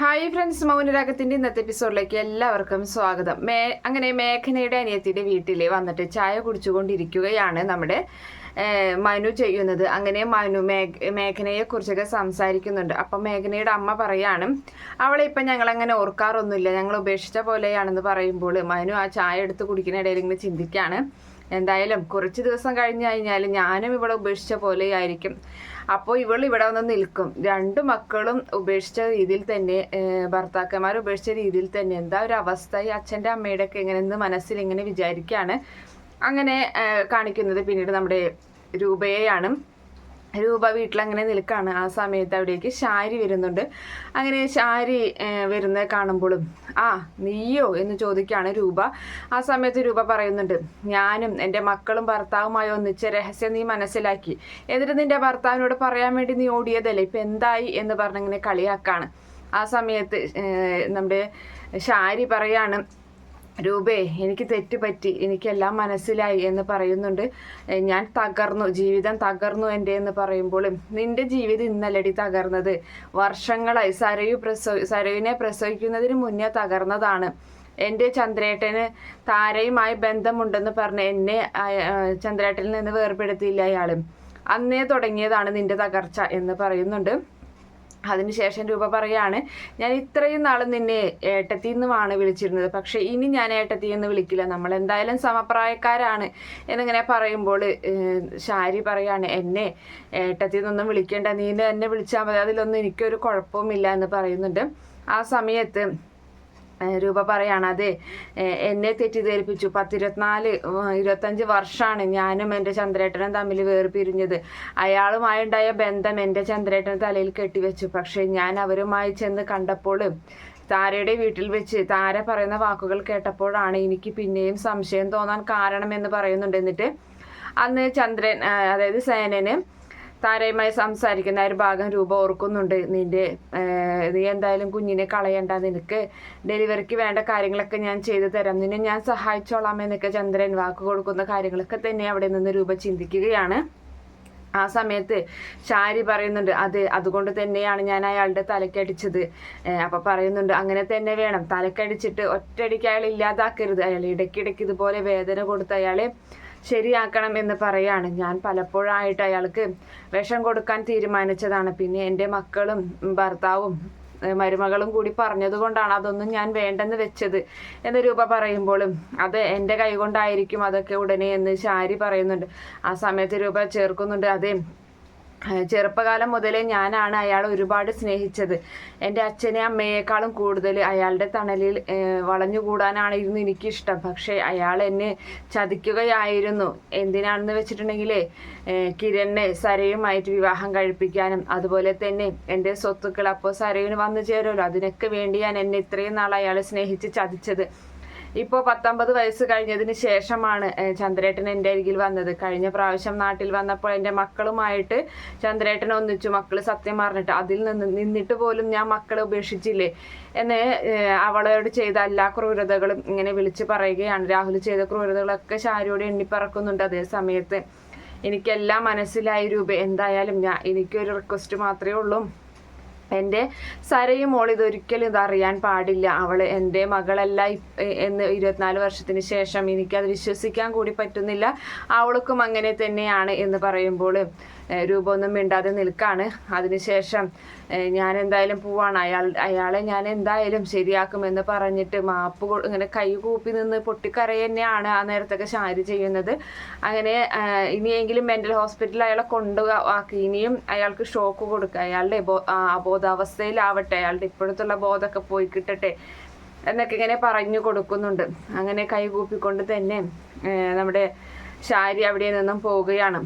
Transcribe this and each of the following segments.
Hi friends മൗനരാഗത്തിന്റെ ഇന്നത്തെ എപ്പിസോഡിലേക്ക് എല്ലാവർക്കും സ്വാഗതം. മേ അങ്ങനെ മേഘനയുടെ അനിയത്തിയുടെ വീട്ടിൽ വന്നിട്ട് ചായ കുടിച്ചുകൊണ്ടിരിക്കുകയാണ് നമ്മുടെ മനു ചെയ്യുന്നത്. അങ്ങനെ മനു മേഘ മേഘനയെ കുറിച്ചൊക്കെ സംസാരിക്കുന്നുണ്ട്. അപ്പം മേഘനയുടെ അമ്മ പറയാണ് അവളെ ഇപ്പം ഞങ്ങൾ അങ്ങനെ ഓർക്കാറൊന്നുമില്ല. ഞങ്ങൾ ഉപേക്ഷിച്ച പോലെയാണെന്ന് പറയുമ്പോൾ മനു ആ ചായ എടുത്ത് കുടിക്കുന്ന ഇടയിൽ ഇങ്ങനെ ചിന്തിക്കുകയാണ് എന്തായാലും കുറച്ച് ദിവസം കഴിഞ്ഞു കഴിഞ്ഞാൽ ഞാനും ഇവിടെ ഉപേക്ഷിച്ച പോലെ ആയിരിക്കും. അപ്പോൾ ഇവൾ ഇവിടെ വന്ന് നിൽക്കും. രണ്ട് മക്കളും ഉപേക്ഷിച്ച രീതിയിൽ തന്നെ ഭർത്താക്കന്മാർ ഉപേക്ഷിച്ച രീതിയിൽ തന്നെ എന്താ ഒരു അവസ്ഥ ഈ അച്ഛന്റെ അമ്മയുടെ ഒക്കെ എങ്ങനെ എന്ന് മനസ്സിൽ ഇങ്ങനെ വിചാരിക്കുകയാണ് അങ്ങനെ കാണിക്കുന്നത് പിന്നീട് നമ്മുടെ രൂപയെയാണ്. രൂപ വീട്ടിലങ്ങനെ നിൽക്കുകയാണ് ആ സമയത്ത് അവിടേക്ക് ശാരി വരുന്നുണ്ട്. അങ്ങനെ ശാരി വരുന്നത് കാണുമ്പോഴും ആ നീയോ? എന്ന് ചോദിക്കുകയാണ് രൂപ. ആ സമയത്ത് രൂപ പറയുന്നുണ്ട് ഞാനും എന്റെ മക്കളും ഭർത്താവുമായി ഒന്നിച്ച രഹസ്യം നീ മനസ്സിലാക്കി. എന്നിട്ട് നിന്റെ ഭർത്താവിനോട് പറയാൻ വേണ്ടി നീ ഓടിയതല്ലേ? ഇപ്പം എന്തായി? എന്ന് പറഞ്ഞിങ്ങനെ കളിയാക്കാണ്. ആ സമയത്ത് നമ്മുടെ ശാരി പറയാണ് രൂപേ എനിക്ക് തെറ്റ് പറ്റി എനിക്കെല്ലാം മനസ്സിലായി എന്ന് പറയുന്നുണ്ട്. ഞാൻ തകർന്നു ജീവിതം തകർന്നു എന്റെ എന്ന് പറയുമ്പോഴും നിന്റെ ജീവിതം ഇന്നലടി തകർന്നത്. വർഷങ്ങളായി സരയു പ്രസവ സരയുവിനെ പ്രസവിക്കുന്നതിന് മുന്നേ തകർന്നതാണ്. എന്റെ ചന്ദ്രേട്ടന് താരയുമായി ബന്ധമുണ്ടെന്ന് പറഞ്ഞ് എന്നെ ചന്ദ്രേട്ടനിൽ നിന്ന് വേർപെടുത്തിയില്ല അയാൾ അന്നേ തുടങ്ങിയതാണ് നിന്റെ തകർച്ച എന്ന് പറയുന്നുണ്ട്. അതിനുശേഷം രൂപ പറയാണ് ഞാൻ ഇത്രയും നാൾ നിന്നെ ഏട്ടത്തി എന്നുമാണ് വിളിച്ചിരുന്നത്. പക്ഷെ ഇനി ഞാൻ ഏട്ടത്തി എന്ന് വിളിക്കില്ല. നമ്മൾ എന്തായാലും സമപ്രായക്കാരാണ്. എന്നിങ്ങനെ പറയുമ്പോൾ ശാരി പറയാണ് എന്നെ ഏട്ടത്തി എന്നൊന്നും വിളിക്കേണ്ട. നീ എന്നെ വിളിച്ചാൽ മതി. അതിലൊന്നും എനിക്കൊരു കുഴപ്പവുമില്ല എന്ന് പറയുന്നുണ്ട്. ആ സമയത്ത് രൂപ പറയാണ് അതെ എന്നെ തെറ്റിദ്ധരിപ്പിച്ചു. പത്തിരുപത്തിനാല് ഇരുപത്തഞ്ച് വർഷമാണ് ഞാനും എന്റെ ചന്ദ്രേട്ടനും തമ്മിൽ വേർപിരിഞ്ഞത്. അയാളുമായുണ്ടായ ബന്ധം എന്റെ ചന്ദ്രേട്ടൻ തലയിൽ കെട്ടിവെച്ചു. പക്ഷേ ഞാൻ അവരുമായി ചെന്ന് കണ്ടപ്പോൾ താരയുടെ വീട്ടിൽ വെച്ച് താര പറയുന്ന വാക്കുകൾ കേട്ടപ്പോഴാണ് എനിക്ക് പിന്നെയും സംശയം തോന്നാൻ കാരണമെന്ന് പറയുന്നുണ്ട്. എന്നിട്ട് അന്ന് ചന്ദ്രൻ അതായത് സേനന് താരയുമായി സംസാരിക്കുന്ന ഒരു ഭാഗം രൂപ ഓർക്കുന്നുണ്ട്. നിന്റെ നീ എന്തായാലും കുഞ്ഞിനെ കളയണ്ട. നിനക്ക് ഡെലിവറിക്ക് വേണ്ട കാര്യങ്ങളൊക്കെ ഞാൻ ചെയ്തു തരാം. നിന്നെ ഞാൻ സഹായിച്ചോളാം എന്നൊക്കെ ചന്ദ്രൻ വാക്ക് കൊടുക്കുന്ന കാര്യങ്ങളൊക്കെ തന്നെ അവിടെ നിന്ന് രൂപ ചിന്തിക്കുകയാണ്. ആ സമയത്ത് ഷാരി പറയുന്നുണ്ട് അത് അതുകൊണ്ട് തന്നെയാണ് ഞാൻ അയാളുടെ തലക്കടിച്ചത് അപ്പൊ പറയുന്നുണ്ട് അങ്ങനെ തന്നെ വേണം. തലക്കടിച്ചിട്ട് ഒറ്റയടിക്ക് അയാൾ ഇല്ലാതാക്കരുത്. അയാൾ ഇടയ്ക്കിടയ്ക്ക് ഇതുപോലെ വേദന കൊടുത്ത് അയാളെ ശരിയാക്കണം എന്ന് പറയാണ്. ഞാൻ പലപ്പോഴായിട്ട് അയാൾക്ക് വിഷം കൊടുക്കാൻ തീരുമാനിച്ചതാണ്. പിന്നെ എന്റെ മക്കളും ഭർത്താവും മരുമകളും കൂടി പറഞ്ഞതുകൊണ്ടാണ് അതൊന്നും ഞാൻ വേണ്ടെന്ന് വെച്ചത് എന്ന രൂപ പറയുമ്പോഴും അത് എന്റെ കൈകൊണ്ടായിരിക്കും അതൊക്കെ ഉടനെ എന്ന് ശാരി പറയുന്നുണ്ട്. ആ സമയത്ത് രൂപ ചേർക്കുന്നുണ്ട്. അതെ ചെറുപ്പകാലം മുതലേ ഞാനാണ് അയാളെ ഒരുപാട് സ്നേഹിച്ചത്. എന്റെ അച്ഛനെ അമ്മയേക്കാളും കൂടുതൽ അയാളുടെ തണലിൽ വളഞ്ഞുകൂടാനാണിരുന്നു എനിക്കിഷ്ടം. പക്ഷേ അയാൾ എന്നെ ചതിക്കുകയായിരുന്നു. എന്തിനാണെന്ന് വെച്ചിട്ടുണ്ടെങ്കിൽ കിരണിനെ സരയുമായിട്ട് വിവാഹം കഴിപ്പിക്കാനും അതുപോലെ തന്നെ എന്റെ സ്വത്തുക്കൾ അപ്പോൾ സരയിന് വന്നു ചേരുമല്ലോ. അതിനൊക്കെ വേണ്ടിയാണ് എന്നെ ഇത്രയും നാൾ അയാൾ സ്നേഹിച്ച് ചതിച്ചത്. ഇപ്പോൾ പത്തൊമ്പത് വയസ്സ് കഴിഞ്ഞതിന് ശേഷമാണ് ചന്ദ്രേട്ടൻ എന്റെ അരികിൽ വന്നത്. കഴിഞ്ഞ പ്രാവശ്യം നാട്ടിൽ വന്നപ്പോൾ എന്റെ മക്കളുമായിട്ട് ചന്ദ്രേട്ടൻ ഒന്നിച്ചു. മക്കൾ സത്യം പറഞ്ഞിട്ട് അതിൽ നിന്ന് നിന്നിട്ട് പോലും ഞാൻ മക്കളെ ഉപേക്ഷിച്ചില്ലേ? എന്ന് അവളോട് ചെയ്ത എല്ലാ ക്രൂരതകളും ഇങ്ങനെ വിളിച്ചു പറയുകയാണ്. രാഹുൽ ചെയ്ത ക്രൂരതകളൊക്കെ ശാരിയോട് എണ്ണിപ്പറക്കുന്നുണ്ട് അതേ സമയത്ത്. എനിക്കെല്ലാം മനസ്സിലായി രൂപ. എന്തായാലും ഞാൻ എനിക്കൊരു റിക്വസ്റ്റ് മാത്രമേ ഉള്ളൂ. എന്റെ സരയും മോൾ ഇതൊരിക്കലും ഇതറിയാൻ പാടില്ല. അവൾ എന്റെ മകളല്ല. എന്ന് ഇരുപത്തിനാല് വർഷത്തിന് ശേഷം എനിക്കത് വിശ്വസിക്കാൻ കൂടി പറ്റുന്നില്ല. അവൾക്കും അങ്ങനെ തന്നെയാണ് എന്ന് പറയുമ്പോൾ ഏഹ്, രൂപ ഒന്നും മിണ്ടാതെ നിൽക്കാണ്. അതിനുശേഷം ഞാൻ എന്തായാലും പോവാണ്. അയാൾ അയാളെ ഞാൻ എന്തായാലും ശരിയാക്കുമെന്ന് പറഞ്ഞിട്ട് മാപ്പ് ഇങ്ങനെ കൈ കൂപ്പി നിന്ന് പൊട്ടിക്കരയ തന്നെയാണ് ആ നേരത്തൊക്കെ ശാരി ചെയ്യുന്നത്. അങ്ങനെ ഇനിയെങ്കിലും മെന്റൽ ഹോസ്പിറ്റലിൽ അയാളെ കൊണ്ടുവാക്കി. ഇനിയും അയാൾക്ക് ഷോക്ക് കൊടുക്കുക അയാളുടെ അബോധാവസ്ഥയിലാവട്ടെ. അയാളുടെ ഇപ്പോഴത്തുള്ള ബോധമൊക്കെ പോയി കിട്ടട്ടെ എന്നൊക്കെ ഇങ്ങനെ പറഞ്ഞു കൊടുക്കുന്നുണ്ട്. അങ്ങനെ കൈകൂപ്പിക്കൊണ്ട് തന്നെ നമ്മുടെ ശാരി അവിടെ നിന്നും പോവുകയാണ്.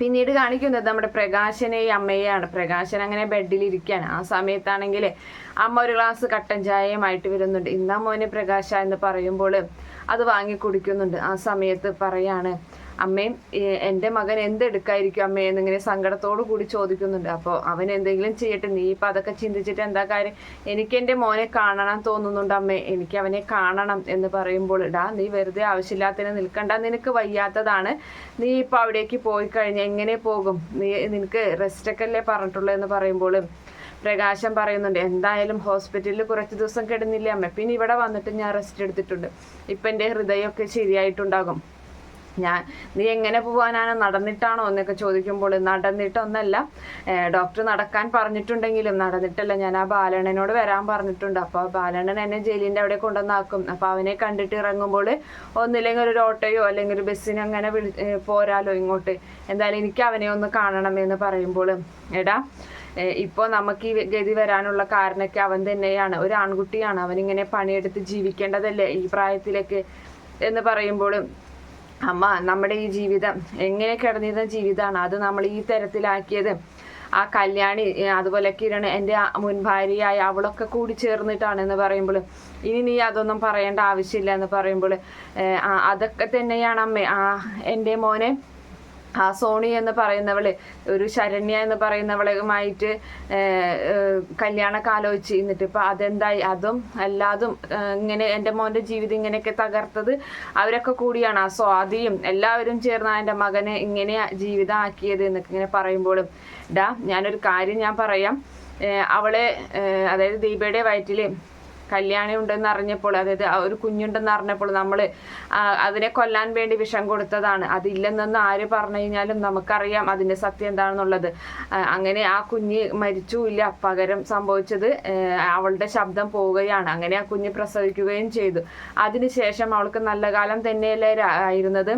പിന്നീട് കാണിക്കുന്നത് നമ്മുടെ പ്രകാശനെ ഈ അമ്മയെയാണ്. പ്രകാശൻ അങ്ങനെ ബെഡിൽ ഇരിക്കാൻ ആ സമയത്താണെങ്കിൽ അമ്മ ഒരു ഗ്ലാസ് കട്ടൻ ചായയുമായിട്ട് വരുന്നുണ്ട്. ഇന്നാ മോനെ പ്രകാശ എന്ന് പറയുമ്പോൾ അത് വാങ്ങി കുടിക്കുന്നുണ്ട്. ആ സമയത്ത് പറയാണ് അമ്മയും എന്റെ മകൻ എന്തെടുക്കായിരിക്കും അമ്മേ എന്നിങ്ങനെ സങ്കടത്തോടു കൂടി ചോദിക്കുന്നുണ്ട്. അപ്പോൾ അവൻ എന്തെങ്കിലും ചെയ്യട്ടെ നീ ഇപ്പം അതൊക്കെ ചിന്തിച്ചിട്ട് എന്താ കാര്യം? എനിക്ക് എന്റെ മോനെ കാണണം തോന്നുന്നുണ്ട് അമ്മേ. എനിക്ക് അവനെ കാണണം എന്ന് പറയുമ്പോൾ ഡാ നീ വെറുതെ ആവശ്യമില്ലാത്തതിന് നിൽക്കണ്ട. നിനക്ക് വയ്യാത്തതാണ്. നീ ഇപ്പം അവിടേക്ക് പോയി കഴിഞ്ഞാൽ എങ്ങനെ പോകും? നീ നിനക്ക് റെസ്റ്റൊക്കെ അല്ലേ പറഞ്ഞിട്ടുള്ളൂ എന്ന് പറയുമ്പോൾ പ്രകാശം പറയുന്നുണ്ട് എന്തായാലും ഹോസ്പിറ്റലിൽ കുറച്ച് ദിവസം കിടന്നില്ലേ അമ്മ? പിന്നെ ഇവിടെ വന്നിട്ട് ഞാൻ റെസ്റ്റ് എടുത്തിട്ടുണ്ട്. ഇപ്പം എന്റെ ഹൃദയമൊക്കെ ശരിയായിട്ടുണ്ടാകും. ഞാൻ നീ എങ്ങനെ പോവാനാണ്? നടന്നിട്ടാണോ? എന്നൊക്കെ ചോദിക്കുമ്പോൾ നടന്നിട്ടൊന്നല്ല. ഡോക്ടർ നടക്കാൻ പറഞ്ഞിട്ടുണ്ടെങ്കിലും നടന്നിട്ടല്ല. ഞാൻ ആ ബാലണ്ണനോട് വരാൻ പറഞ്ഞിട്ടുണ്ട്. അപ്പോൾ ബാലണ്ണൻ എന്നെ ജയിലിന്റെ അവിടെ കൊണ്ടുവന്നാക്കും. അപ്പോൾ അവനെ കണ്ടിട്ട് ഇറങ്ങുമ്പോൾ ഒന്നില്ലെങ്കിൽ ഒരു ഓട്ടോയോ അല്ലെങ്കിൽ ഒരു ബസ്സിനോ അങ്ങനെ വിളി പോരാലോ ഇങ്ങോട്ട്. എന്തായാലും എനിക്ക് അവനെ ഒന്ന് കാണണം എന്ന് പറയുമ്പോൾ എടാ ഇപ്പോൾ നമുക്ക് ഈ ഗതി വരാനുള്ള കാരണമൊക്കെ അവൻ തന്നെയാണ്. ഒരു ആൺകുട്ടിയാണ്. അവനിങ്ങനെ പണിയെടുത്ത് ജീവിക്കേണ്ടതല്ലേ ഈ പ്രായത്തിലൊക്കെ? എന്ന് പറയുമ്പോൾ അമ്മ നമ്മുടെ ഈ ജീവിതം എങ്ങനെ കിടന്നിരുന്ന ജീവിതമാണ്. അത് നമ്മൾ ഈ തരത്തിലാക്കിയത്. ആ കല്യാണി അതുപോലെ കിരൺ എന്റെ മുൻ ഭാര്യയായ അവളൊക്കെ കൂടി ചേർന്നിട്ടാണ് എന്ന് പറയുമ്പോൾ ഇനി നീ അതൊന്നും പറയേണ്ട ആവശ്യമില്ല എന്ന് പറയുമ്പോൾ അതൊക്കെ തന്നെയാണ് അമ്മേ. ആ എന്റെ മോനെ ആ സോണി എന്ന് പറയുന്നവൾ ഒരു ശരണ്യ എന്ന് പറയുന്നവളുമായിട്ട് കല്യാണമൊക്കെ ആലോചിച്ച് ഇപ്പം അതെന്തായി? അതും അല്ലാതും ഇങ്ങനെ എന്റെ മോന്റെ ജീവിതം ഇങ്ങനെയൊക്കെ തകർത്തത് അവരൊക്കെ കൂടിയാണ്. ആ സ്വാതിയും എല്ലാവരും ചേർന്ന് എന്റെ മകനെ ഇങ്ങനെ ജീവിതം ആക്കിയത് എന്നൊക്കെ ഇങ്ങനെ പറയുമ്പോഴും ഡാ ഞാനൊരു കാര്യം ഞാൻ പറയാം. അവളെ അതായത് ദീപയുടെ വയറ്റിൽ കല്യാണി ഉണ്ടെന്ന് അറിഞ്ഞപ്പോൾ അതായത് ഒരു കുഞ്ഞുണ്ടെന്ന് അറിഞ്ഞപ്പോൾ നമ്മൾ അതിനെ കൊല്ലാൻ വേണ്ടി വിഷം കൊടുത്തതാണ്. അതില്ലെന്നൊന്ന് ആര് പറഞ്ഞു കഴിഞ്ഞാലും നമുക്കറിയാം അതിന്റെ സത്യം എന്താണെന്നുള്ളത്. അങ്ങനെ ആ കുഞ്ഞ് മരിച്ചു ഇല്ല പകരം സംഭവിച്ചത് അവളുടെ ശബ്ദം പോവുകയാണ്. അങ്ങനെ ആ കുഞ്ഞ് പ്രസവിക്കുകയും ചെയ്തു. അതിനുശേഷം അവൾക്ക് നല്ല കാലം തന്നെയല്ലേ ആയിരുന്നത്.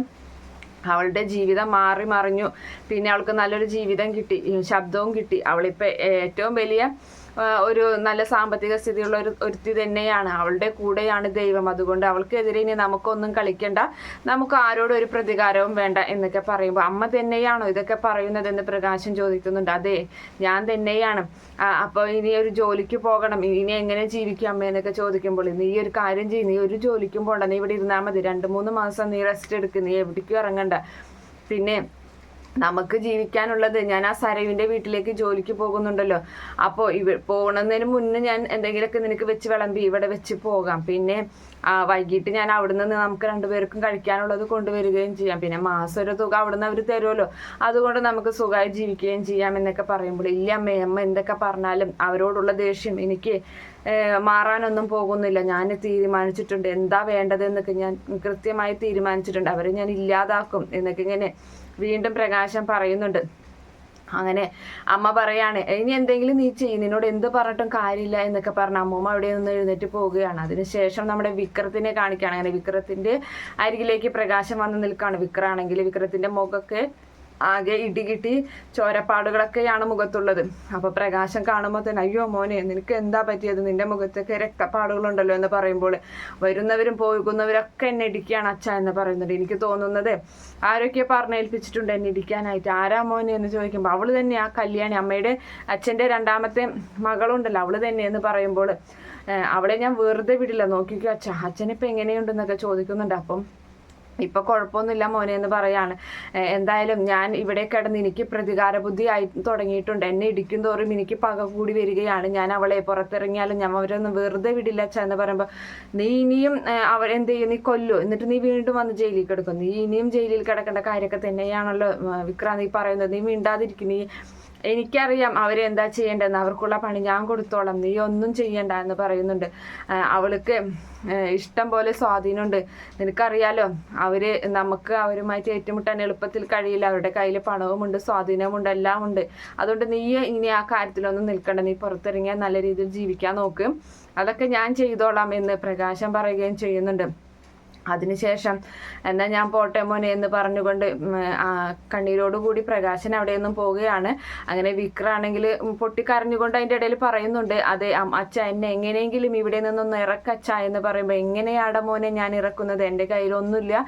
അവളുടെ ജീവിതം മാറി മറിഞ്ഞു. പിന്നെ അവൾക്ക് നല്ലൊരു ജീവിതം കിട്ടി ശബ്ദവും കിട്ടി. അവളിപ്പോൾ ഏറ്റവും വലിയ ഒരു നല്ല സാമ്പത്തിക സ്ഥിതിയുള്ള ഒരു ഒരുത്തി തന്നെയാണ്. അവളുടെ കൂടെയാണ് ദൈവം. അതുകൊണ്ട് അവൾക്കെതിരെ ഇനി നമുക്കൊന്നും കളിക്കണ്ട. നമുക്ക് ആരോടും ഒരു പ്രതികാരവും വേണ്ട എന്നൊക്കെ പറയുമ്പോൾ അമ്മ തന്നെയാണോ ഇതൊക്കെ പറയുന്നതെന്ന് പ്രകാശം ചോദിക്കുന്നുണ്ട്. അതെ ഞാൻ തന്നെയാണ്. അപ്പോൾ ഇനി ഒരു ജോലിക്ക് പോകണം. ഇനി എങ്ങനെ ജീവിക്കും അമ്മ എന്നൊക്കെ ചോദിക്കുമ്പോൾ നീ ഒരു കാര്യം ചെയ്യും. നീ ഒരു ജോലിക്കും പോകണ്ട നീ ഇവിടെ ഇരുന്നാൽ മതി. രണ്ട് മൂന്ന് മാസം നീ റെസ്റ്റ് എടുക്കും. നീ എവിടേക്കും ഇറങ്ങണ്ട. പിന്നെ നമുക്ക് ജീവിക്കാനുള്ളത്. ഞാൻ ആ സരയുവിന്റെ വീട്ടിലേക്ക് ജോലിക്ക് പോകുന്നുണ്ടല്ലോ. അപ്പോൾ ഇവ പോകുന്നതിന് മുന്നേ ഞാൻ എന്തെങ്കിലുമൊക്കെ നിനക്ക് വെച്ച് വിളമ്പി ഇവിടെ വെച്ച് പോകാം. പിന്നെ ആ വൈകിട്ട് ഞാൻ അവിടെ നിന്ന് നമുക്ക് രണ്ടുപേർക്കും കഴിക്കാനുള്ളത് കൊണ്ടുവരികയും ചെയ്യാം. പിന്നെ മാസം ഒരു തുക അവിടെ നിന്ന് അവർ തരുമല്ലോ അതുകൊണ്ട് നമുക്ക് സുഖമായി ജീവിക്കുകയും ചെയ്യാം എന്നൊക്കെ പറയുമ്പോൾ ഇല്ല അമ്മേ അമ്മ എന്തൊക്കെ പറഞ്ഞാലും അവരോടുള്ള ദേഷ്യം എനിക്ക് മാറാനൊന്നും പോകുന്നില്ല. ഞാൻ തീരുമാനിച്ചിട്ടുണ്ട്. എന്താ വേണ്ടതെന്നൊക്കെ ഞാൻ കൃത്യമായി തീരുമാനിച്ചിട്ടുണ്ട്. അവരെ ഞാൻ ഇല്ലാതാക്കും എന്നൊക്കെ ഇങ്ങനെ വീണ്ടും പ്രകാശം പറയുന്നുണ്ട്. അങ്ങനെ അമ്മ പറയാണ് ഇനി എന്തെങ്കിലും നീ ചെയ്യും നിന്നോട് എന്ത് പറഞ്ഞിട്ടും കാര്യമില്ല എന്നൊക്കെ പറഞ്ഞ് അമ്മൂമ്മ അവിടെ നിന്ന് എഴുന്നേറ്റ് പോവുകയാണ്. അതിനുശേഷം നമ്മുടെ വിക്രത്തിനെ കാണിക്കുകയാണ്. അങ്ങനെ വിക്രത്തിന്റെ അരികിലേക്ക് പ്രകാശം വന്ന് നിൽക്കുകയാണ്. വിക്രാണെങ്കിൽ വിക്രത്തിന്റെ മുഖമൊക്കെ ആകെ ഇടികിട്ടി ചോരപ്പാടുകളൊക്കെയാണ് മുഖത്തുള്ളത്. അപ്പോൾ പ്രകാശം കാണുമ്പോൾ തന്നെ അയ്യോ മോനെ നിനക്ക് എന്താ പറ്റിയത്? നിന്റെ മുഖത്തൊക്കെ രക്തപ്പാടുകളുണ്ടല്ലോ എന്ന് പറയുമ്പോൾ വരുന്നവരും പോകുന്നവരൊക്കെ എന്നെ ഇടിക്കുകയാണ് അച്ഛ എന്ന് പറയുന്നുണ്ട്. എനിക്ക് തോന്നുന്നത് ആരൊക്കെ പറഞ്ഞേൽപ്പിച്ചിട്ടുണ്ട് എന്നെ ഇടിക്കാനായിട്ട്. ആരാ മോനെ? എന്ന് ചോദിക്കുമ്പോൾ അവൾ തന്നെ ആ കല്യാണി. അമ്മയുടെ അച്ഛന്റെ രണ്ടാമത്തെ മകളുണ്ടല്ലോ അവൾ തന്നെ എന്ന് പറയുമ്പോൾ അവളെ ഞാൻ വെറുതെ വിടില്ല. നോക്കിക്കോ അച്ഛ അച്ഛനിപ്പോൾ എങ്ങനെയുണ്ടെന്നൊക്കെ ചോദിക്കുന്നുണ്ട്. അപ്പം ഇപ്പൊ കുഴപ്പമൊന്നുമില്ല മോനെ എന്ന് പറയാണ്. എന്തായാലും ഞാൻ ഇവിടെ കിടന്ന് എനിക്ക് പ്രതികാര ബുദ്ധി ആയി തുടങ്ങിയിട്ടുണ്ട്. എന്നെ ഇടിക്കും തോറും എനിക്ക് പക കൂടി വരികയാണ്. ഞാൻ അവളെ പുറത്തിറങ്ങിയാലും ഞാൻ അവരൊന്നും വെറുതെ വിടില്ല എന്ന് പറയുമ്പോൾ നീ ഇനിയും അവരെന്ത് ചെയ്യും? നീ കൊല്ലു. എന്നിട്ട് നീ വീണ്ടും വന്ന് ജയിലിൽ കിടക്കും. നീ ഇനിയും ജയിലിൽ കിടക്കേണ്ട കാര്യമൊക്കെ തന്നെയാണല്ലോ വിക്രാന്ത് നീ പറയുന്നത്. നീ മിണ്ടാതിരിക്കും. നീ എനിക്കറിയാം അവരെന്താ ചെയ്യേണ്ടതെന്ന്. അവർക്കുള്ള പണി ഞാൻ കൊടുത്തോളാം. നീ ഒന്നും ചെയ്യണ്ട എന്ന് പറയുന്നുണ്ട്. അവൾക്ക് ഇഷ്ടം പോലെ സ്വാധീനമുണ്ട്. നിനക്കറിയാലോ അവർ നമുക്ക് അവരുമായിട്ട് ഏറ്റുമുട്ടാൻ എളുപ്പത്തിൽ കഴിയില്ല. അവരുടെ കയ്യിൽ പണവുമുണ്ട് സ്വാധീനമുണ്ട് എല്ലാം ഉണ്ട് അതുകൊണ്ട് നീ ഇനി ആ കാര്യത്തിലൊന്നും നിൽക്കണ്ട. നീ പുറത്തിറങ്ങിയാൽ നല്ല രീതിയിൽ ജീവിക്കാൻ നോക്കും. അതൊക്കെ ഞാൻ ചെയ്തോളാം എന്ന് പ്രകാശം പറയുകയും ചെയ്യുന്നുണ്ട്. അതിനുശേഷം എന്നാൽ ഞാൻ പോട്ടെ മോനെ എന്ന് പറഞ്ഞുകൊണ്ട് കണ്ണീരോടുകൂടി പ്രകാശൻ അവിടെ നിന്നും പോവുകയാണ്. അങ്ങനെ വിക്രാണെങ്കിൽ പൊട്ടിക്കരഞ്ഞുകൊണ്ട് അതിന്റെ ഇടയിൽ പറയുന്നുണ്ട് അതെ അച്ഛ എന്നെ എങ്ങനെയെങ്കിലും ഇവിടെ നിന്നൊന്ന് ഇറക്കച്ച എന്ന് പറയുമ്പോൾ എങ്ങനെയാട മോനെ ഞാൻ ഇറക്കുന്നത്? എന്റെ കയ്യിലൊന്നുമില്ല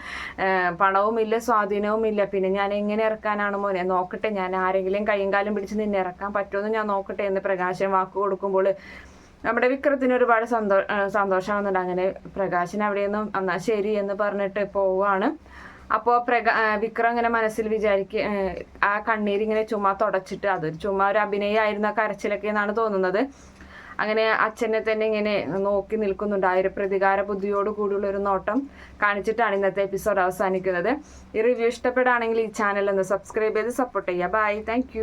പണവുമില്ല സ്വാധീനവുമില്ല. പിന്നെ ഞാൻ എങ്ങനെ ഇറക്കാനാണ് മോനെ? നോക്കട്ടെ ഞാൻ ആരെങ്കിലും കൈയും കാലും പിടിച്ച് നിന്നെ ഇറക്കാൻ പറ്റുമെന്ന് ഞാൻ നോക്കട്ടെ എന്ന് പ്രകാശൻ വാക്ക് കൊടുക്കുമ്പോൾ നമ്മുടെ വിക്രത്തിന് ഒരുപാട് സന്തോ സന്തോഷമാകുന്നുണ്ട് അങ്ങനെ പ്രകാശൻ അവിടെ നിന്നും എന്നാ ശരി എന്ന് പറഞ്ഞിട്ട് പോവാണ് അപ്പോൾ പ്രകാ വിക്രം ഇങ്ങനെ മനസ്സിൽ വിചാരിക്ക ആ കണ്ണീരിങ്ങനെ ചുമ തുടച്ചിട്ട് അതൊരു ചുമ്മാ ഒരു അഭിനയമായിരുന്നു ആ കരച്ചിലൊക്കെ എന്നാണ് തോന്നുന്നത്. അങ്ങനെ അച്ഛനെ തന്നെ ഇങ്ങനെ നോക്കി നിൽക്കുന്നുണ്ട്. ആ ഒരു പ്രതികാര ബുദ്ധിയോട് കൂടിയുള്ള ഒരു നോട്ടം കാണിച്ചിട്ടാണ് ഇന്നത്തെ എപ്പിസോഡ് അവസാനിക്കുന്നത്. ഈ റിവ്യൂ ഇഷ്ടപ്പെടുകയാണെങ്കിൽ ഈ ചാനൽ ഒന്ന് സബ്സ്ക്രൈബ് ചെയ്ത് സപ്പോർട്ട് ചെയ്യുക. ബൈ. താങ്ക്